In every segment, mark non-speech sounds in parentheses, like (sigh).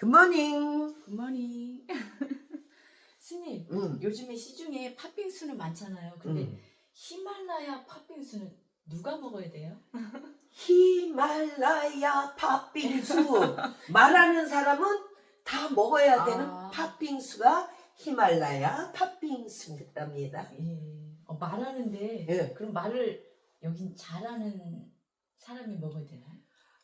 굿모닝. 굿모닝. (laughs) 스님, 음. 요즘에 시중에 팥빙수는 많잖아요. 근데 음. 히말라야 팥빙수는 누가 먹어야 돼요? 히말라야 팥빙수. (laughs) 말하는 사람은 다 먹어야 되는 아. 팥빙수가 히말라야 팥빙수랍니다. 예. 어, 말하는데 예. 그럼 말을 여긴 잘하는 사람이 먹어야 되나요?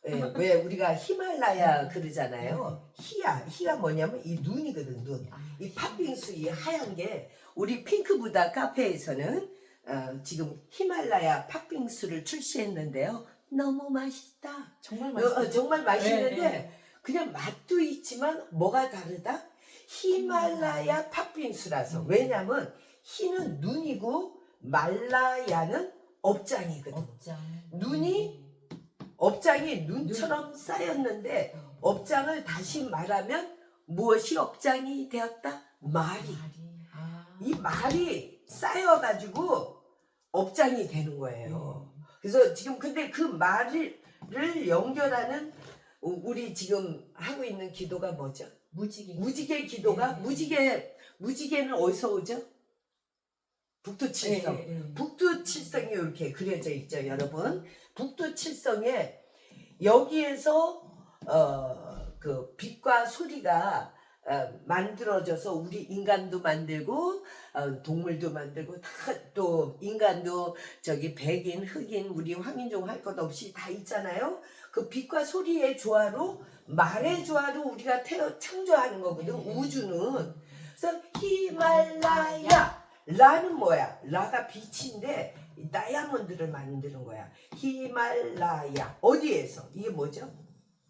예, (laughs) 왜 우리가 히말라야 그러잖아요. 히야, 히가 뭐냐면 이 눈이거든, 눈. 아, 이 팥빙수 이 하얀 게 우리 핑크부다 카페에서는 어, 지금 히말라야 팥빙수를 출시했는데요. 너무 맛있다. 정말 어, 맛있어요. 어, 정말 맛있는데 네, 그냥 맛도 있지만 뭐가 다르다? 히말라야 팥빙수라서 음. 왜냐면 히는 눈이고 말라야는 업장이거든. 업장. 눈이 업장이 눈처럼 쌓였는데 네. 업장을 다시 말하면 무엇이 업장이 되었다? 말이. 말이. 아. 이 말이 쌓여가지고 업장이 되는 거예요. 예. 그래서 지금 근데 그 말을 연결하는 우리 지금 하고 있는 기도가 뭐죠? 무지개. 무지개 기도가 네. 무지개 무지개는 어디서 오죠? 북두칠성. 예, 예, 예. 북두칠성이 이렇게 그려져 있죠, 여러분. 북두칠성에 여기에서 어 그 빛과 소리가 어, 만들어져서 우리 인간도 만들고 어, 동물도 만들고 다 또 인간도 저기 백인, 흑인, 우리 황인종 할 것 없이 다 있잖아요. 그 빛과 소리의 조화로 말의 조화로 우리가 태어 창조하는 거거든. 네. 우주는 그래서 히말라야 라는 뭐야? 라가 빛인데 이 다이아몬드를 만드는 거야. 히말라야 어디에서? 이게 뭐죠?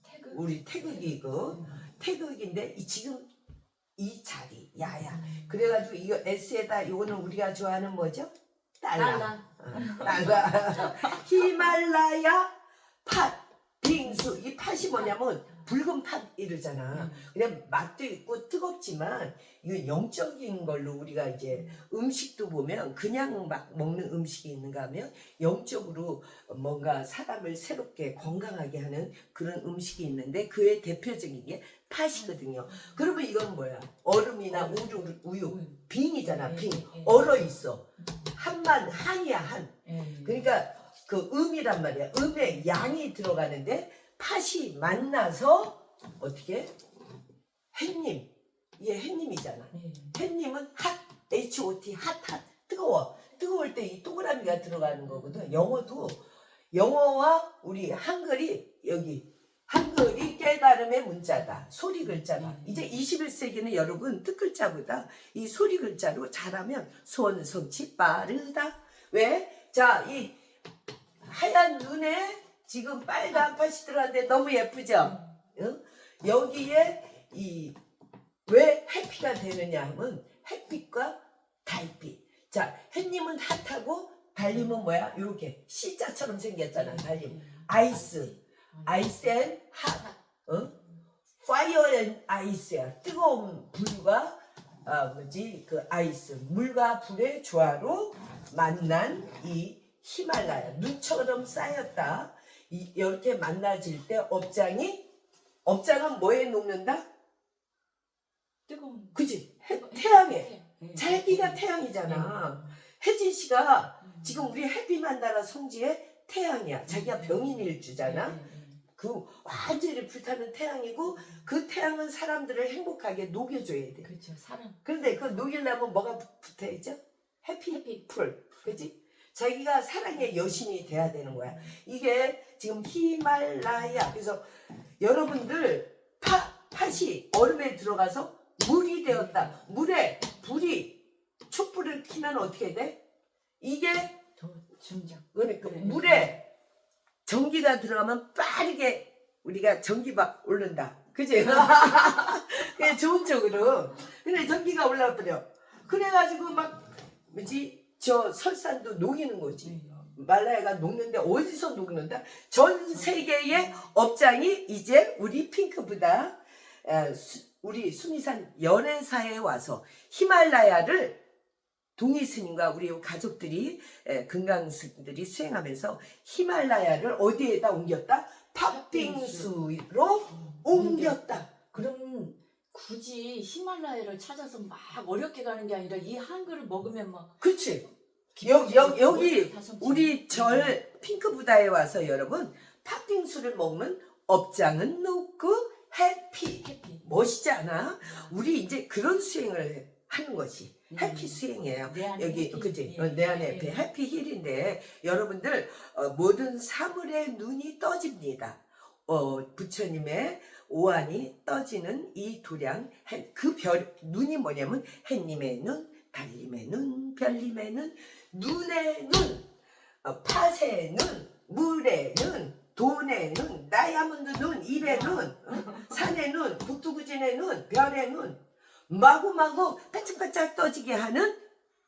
태극. 우리 태극이고 태극인데 이 지금 이 자리 야야. 음. 그래가지고 이거 S에다 이거는 우리가 좋아하는 뭐죠? 달라. 달라. 어, 달라. (laughs) 히말라야 팥 빙수 이 팥이 뭐냐면 붉은 팥 이러잖아. 그냥 맛도 있고 뜨겁지만 이건 영적인 걸로 우리가 이제 음식도 보면 그냥 막 먹는 음식이 있는가 하면 영적으로 뭔가 사람을 새롭게 건강하게 하는 그런 음식이 있는데 그의 대표적인 게 팥이거든요. 그러면 이건 뭐야? 얼음이나 우유, 우유 빙이잖아, 빙. 얼어 있어. 한만 한이야 한. 예. 그러니까 그 음이란 말이야. 음에 양이 들어가는데 팥이 만나서 어떻게? 햇님. 이게 햇님이잖아. 예. 햇님은 핫, H-O-T, 핫, 핫. 뜨거워. 뜨거울 때 이 동그라미가 들어가는 거거든. 영어도 영어와 우리 한글이 여기 한글이 깨달음의 문자다. 소리 글자다. 음. 이제 21세기는 여러분 뜻 글자보다 이 소리 글자로 잘하면 소원 성취 빠르다. 왜? 자, 이 하얀 눈에 지금 빨간 들어갔는데 너무 예쁘죠? 응? 여기에 이왜 해피가 되느냐 하면 햇빛과 달빛. 자, 햇님은 핫하고 달님은 뭐야? 이렇게 C자처럼 생겼잖아. 달님. 아이스. 아이스 앤 핫. 어? 파이어 앤 아이스야. 뜨거운 불과 아 뭐지? 그 아이스. 물과 불의 조화로 만난 이 히말라야. 눈처럼 쌓였다. 이, 이렇게 만나질 때 업장이 업장은 뭐에 녹는다? 뜨거운. 그지? 해- 태양에. 예. 자기가 예. 태양이잖아. 혜진 씨가 음. 지금 우리 해피만다라 성지의 태양이야. 자기가 병인일 주잖아. 예, 예, 예. 그 완전히 불타는 태양이고 그 태양은 사람들을 행복하게 녹여줘야 돼. 그렇죠. 사랑. 그런데 그 녹이려면 뭐가 붙- 붙어야죠? 해피 해피. 풀. 그지? 자기가 사랑의 여신이 돼야 되는 거야. 이게 지금 히말라야. 그래서 여러분들 파, 팥이 얼음에 들어가서 물이 되었다. 물에 불이 촛불을 켜면 어떻게 돼? 이게 더 중장. 그러니까 그래. 물에 전기가 들어가면 빠르게 우리가 전기가 오른다. 그지? (laughs) 좋은 쪽으로. 근데 전기가 올라버려. 그래가지고 막 뭐지? 저 설산도 녹이는 거지. 예. 말라야가 녹는데 어디서 녹는다? 전 세계의 업장이 이제 우리 핑크보다 우리 수미산 연회사에 와서 히말라야를 동의 스님과 우리 가족들이 에, 금강 스님들이 수행하면서 히말라야를 어디에다 옮겼다? 팥빙수로 옮겼다. 그럼 굳이 히말라야를 찾아서 막 어렵게 가는 게 아니라 이 한글을 먹으면 막 그렇지. 여, 여, 여기 다솜치. 우리 절 핑크 부다에 와서 여러분 팥빙수를 먹는 업장은 놓고 해피. 해피. 멋있지 않아? 우리 이제 그런 수행을 하는 것이 해피 수행이에요. 여기 해피. 그지 예, 어, 내 안에 예, 해피 예. 해피 힐인데 여러분들 어, 모든 사물의 눈이 떠집니다. 어, 부처님의 오한이 떠지는 이 해- 그별 눈이 뭐냐면 해님의 눈, 달님의 눈, 별님의 눈, 눈의 눈, 어, 팥의 눈, 물의 눈, 돈의 눈, 다이아몬드 눈, 일의 눈, 어? 산의 눈, 북두구진의 눈, 별의 눈, 마구마구 반짝반짝 떠지게 하는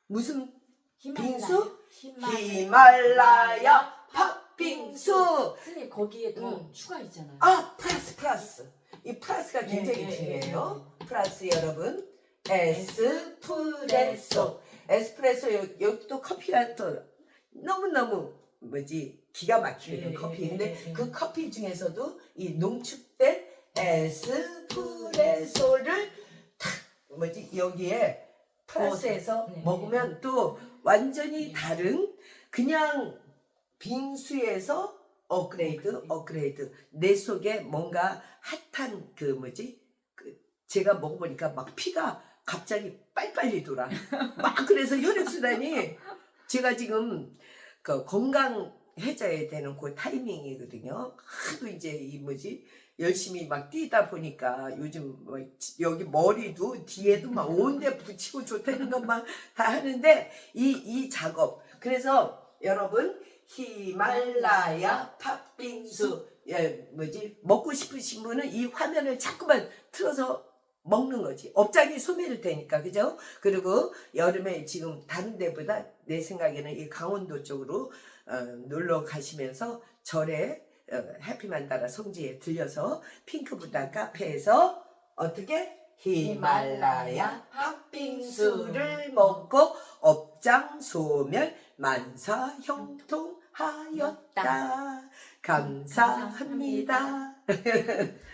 무슨. 빙수? 히말라야. 히말라야 팥빙수. 선생님 거기에 더 음. 추가 있잖아요. 아 플러스 플러스 이 플러스가 굉장히 예, 예, 중요해요. 플러스 여러분 에스프레소 에스프레소 여- 여기도 커피가 또 너무 너무 뭐지 기가 막히는 예, 커피. 예, 예, 예. 그 커피 중에서도 이 농축된 에스프레소를 탁 뭐지 여기에 플러스해서 네, 먹으면 또 완전히 다른 그냥 빙수에서 업그레이드 업그레이드. 내 속에 뭔가 핫한 그 뭐지? 그 제가 먹어보니까 막 피가 갑자기 빨빨리 돌아 (laughs) 막 그래서 혈액순환이 제가 지금 그 건강해져야 되는 그 타이밍이거든요. 하도 이제 이 뭐지? 열심히 막 뛰다 보니까 요즘 뭐 여기 머리도 뒤에도 막 온데 붙이고 좋다는 것만 다 하는데 이 이 작업. 그래서 여러분 히말라야 팥빙수. 예 뭐지? 먹고 싶으신 분은 이 화면을 자꾸만 틀어서 먹는 거지. 업장이 소멸일 테니까 그죠? 그리고 여름에 지금 다른 데보다 내 생각에는 이 강원도 쪽으로 어, 놀러 가시면서 절에 어, 해피만다라 성지에 들려서 핑크부다 카페에서 어떻게? 히말라야 팥빙수를 먹고 업장 소멸 만사 형통 하였다. 감사합니다. (laughs)